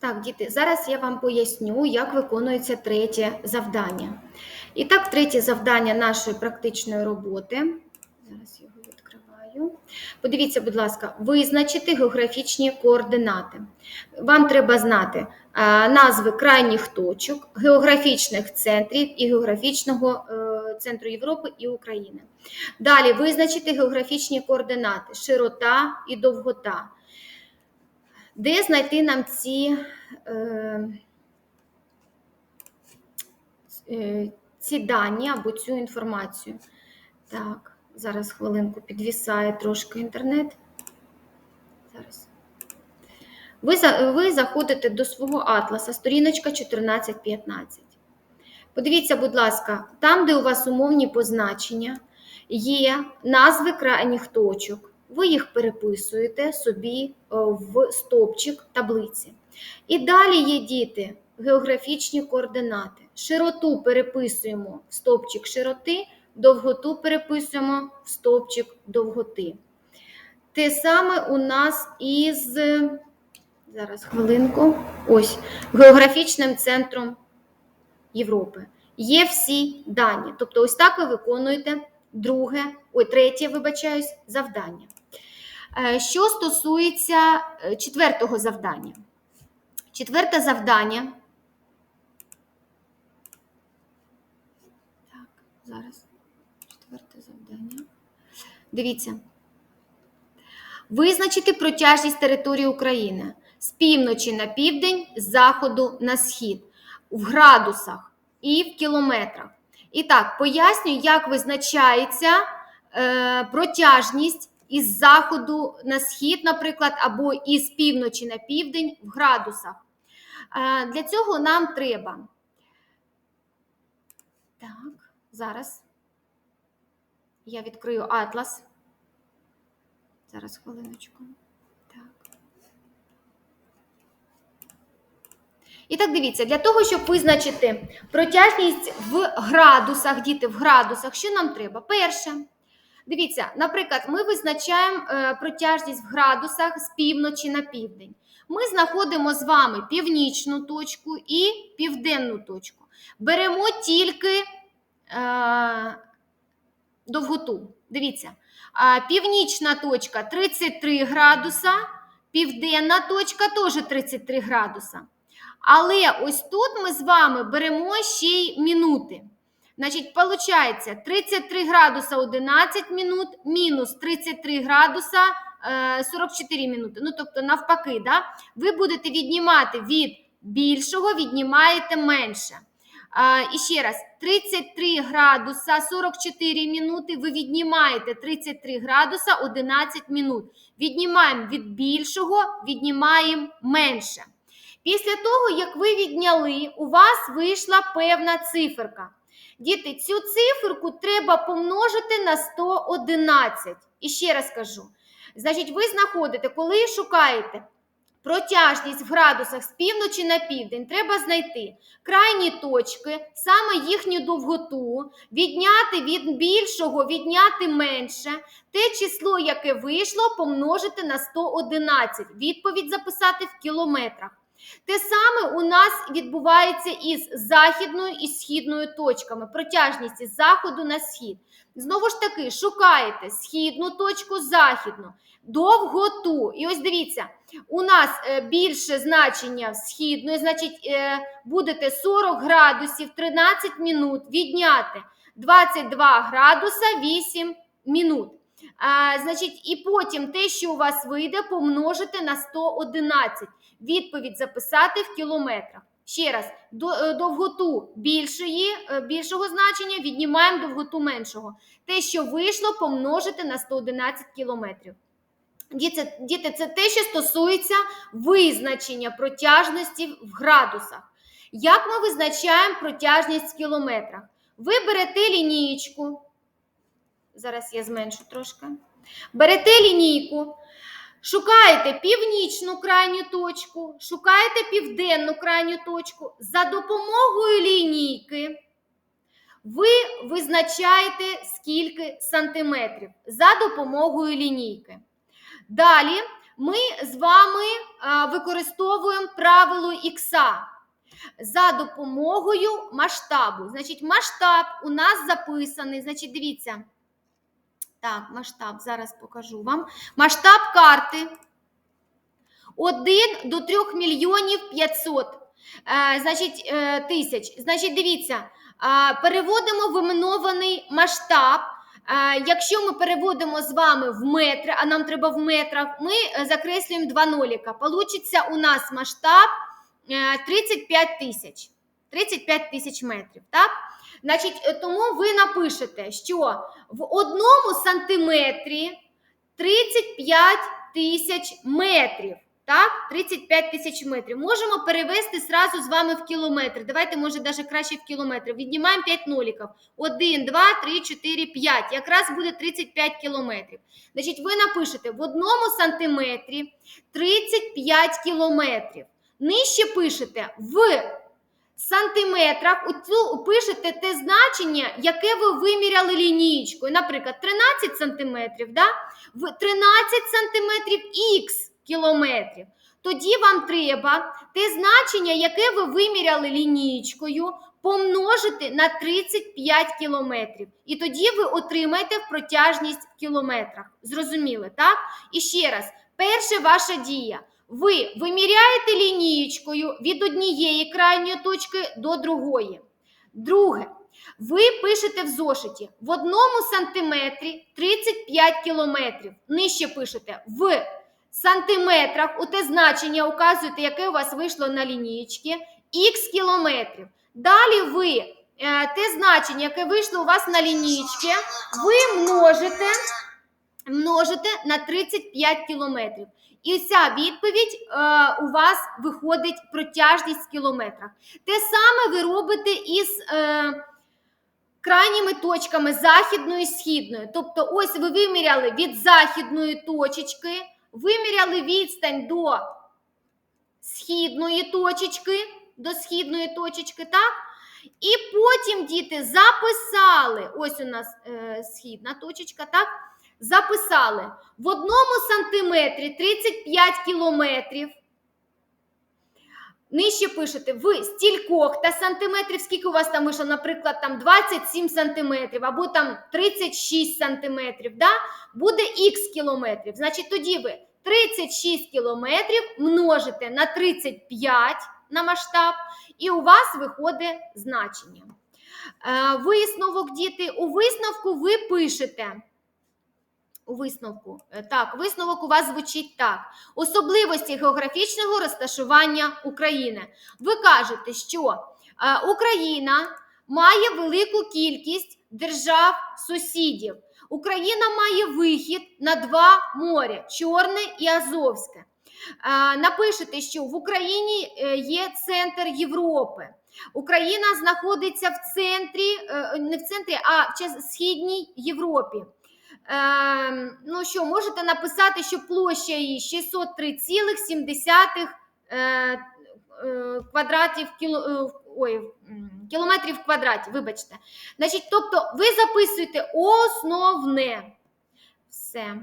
Так, діти, зараз я вам поясню, як виконується третє завдання. І так, третє завдання нашої практичної роботи. Зараз його відкриваю. Подивіться, будь ласка, визначити географічні координати. Вам треба знати е, назви крайніх точок, географічних центрів і географічного е, центру Європи і України. Далі визначити географічні координати, широта і довгота. Де знайти нам ці, е, е, ці дані або цю інформацію? Так, зараз хвилинку підвісає трошки інтернет. Зараз. Ви, ви заходите до свого атласа, сторіночка 1415. Подивіться, будь ласка, там, де у вас умовні позначення, є назви крайніх точок. Ви їх переписуєте собі в стопчик таблиці. І далі є діти, географічні координати. Широту переписуємо в стопчик широти, довготу переписуємо в стопчик довготи. Те саме у нас із зараз хвилинку. Ось географічним центром Європи. Є всі дані. Тобто, ось так ви виконуєте друге, ой, третє, вибачаюсь, завдання. Е, Що стосується е, четвертого завдання. Четверте завдання. Так, зараз. Четверте завдання. Дивіться. Визначити протяжність території України з півночі на південь, з заходу на схід в градусах і в кілометрах. І так, пояснюю, як визначається е, протяжність із заходу на схід, наприклад, або із півночі на південь в градусах. Е, для цього нам треба. Так, зараз я відкрию атлас. Зараз хвилиночку. Так. І так дивіться, для того, щоб визначити протяжність в градусах, діти, в градусах, що нам треба? Перше, дивіться, наприклад, ми визначаємо е, протяжність в градусах з півночі на південь. Ми знаходимо з вами північну точку і південну точку. Беремо тільки е, довготу. Дивіться, північна точка 33 градуса, південна точка теж 33 градуса. Але ось тут ми з вами беремо ще й минути. Значить, виходить 33 градуса 11 минут, мінус 33 градуса е, 44 минути. Ну, тобто, навпаки, да? ви будете віднімати від більшого, віднімаєте менше. А, і ще раз, 33 градуса 44 минути, ви віднімаєте 33 градуса 11 минут. Віднімаємо від більшого, віднімаємо менше. Після того, як ви відняли, у вас вийшла певна циферка. Діти, цю циферку треба помножити на 111. І ще раз кажу. Значить, ви знаходите, коли шукаєте протяжність в градусах з півночі на південь, треба знайти крайні точки, саме їхню довготу, відняти від більшого, відняти менше, те число, яке вийшло, помножити на 111. Відповідь записати в кілометрах. Те саме у нас відбувається із західною і східною точками, протяжність із заходу на схід. Знову ж таки, шукаєте східну точку, західну, довготу. І ось дивіться, у нас е, більше значення східної, значить, е, будете 40 градусів 13 минут відняти 22 градуса 8 минут. А, значить, і потім те, що у вас вийде, помножити на 111. Відповідь записати в кілометрах. Ще раз, е, довготу більшої, е, більшого значення віднімаємо довготу меншого. Те, що вийшло, помножити на 111 кілометрів. Діти, це те, що стосується визначення протяжності в градусах. Як ми визначаємо протяжність в кілометрах? Ви берете лінієчку. Зараз я зменшу трошки. Берете лінійку, шукаєте північну крайню точку, шукаєте південну крайню точку. За допомогою лінійки ви визначаєте скільки сантиметрів за допомогою лінійки. Далі ми з вами використовуємо правило ікса за допомогою масштабу. Значить, масштаб у нас записаний. Значить, дивіться. Так, масштаб, зараз покажу вам. Масштаб карти 1 до 3 мільйонів 500 е, значить, е, тисяч. Значить, дивіться, е, переводимо в масштаб. Е, Якщо ми переводимо з вами в метри, а нам треба в метрах, ми е, закреслюємо два ноліка. Получиться у нас масштаб е, 35 тисяч. 35 тисяч метрів. Так? Значить, е, тому ви напишете, що в одному сантиметрі 35 тисяч метрів. Так, 35 тисяч метрів. Можемо перевести зразу з вами в кілометри. Давайте, може, навіть краще в кілометри. Віднімаємо 5 ноліків. 1, 2, 3, 4, 5. Якраз буде 35 кілометрів. Значить, ви напишете в одному сантиметрі 35 кілометрів. Нижче пишете в сантиметрах, пишете те значення, яке ви виміряли лінієчкою. Наприклад, 13 сантиметрів, да? в 13 сантиметрів х кілометрів. Тоді вам треба те значення, яке ви виміряли лінієчкою, помножити на 35 кілометрів. І тоді ви отримаєте протяжність в кілометрах. Зрозуміли, так? І ще раз, перша ваша дія. Ви виміряєте лінієчкою від однієї крайньої точки до другої. Друге, ви пишете в зошиті в одному сантиметрі 35 кілометрів. Нижче пишете в сантиметрах, у те значення указуєте, яке у вас вийшло на лінієчці, х кілометрів. Далі ви е, те значення, яке вийшло у вас на лінієчці, ви множите, множите на 35 кілометрів. І ця відповідь е, у вас виходить протяжність в кілометрах. Те саме ви робите із е, крайніми точками західною і східною. Тобто, ось ви виміряли від західної точечки, виміряли відстань до східної точечки, до східної точечки, так? І потім діти записали, ось у нас е, східна точечка, так? Записали в одному сантиметрі 35 кілометрів. Нижче пишете в стількох та сантиметрів, скільки у вас там вийшло, наприклад, там 27 сантиметрів або там 36 сантиметрів, да? буде х кілометрів. Значить, тоді ви 36 кілометрів множите на 35 на масштаб, і у вас виходить значення. Е, Висновок, діти, у висновку ви пишете. У висновку. Е, Так, висновок у вас звучить так: особливості географічного розташування України. Ви кажете, що е, Україна має велику кількість держав-сусідів. Україна має вихід на два моря Чорне і Азовське. Е, Напишете, що в Україні є центр Європи. Україна знаходиться в центрі, не в центрі, а в східній Європі. Е, ну що, можете написати, що площа її 603,7 е, е, квадратів кіло, е, ой, кілометрів квадратів, вибачте. Значить, тобто ви записуєте основне. Все.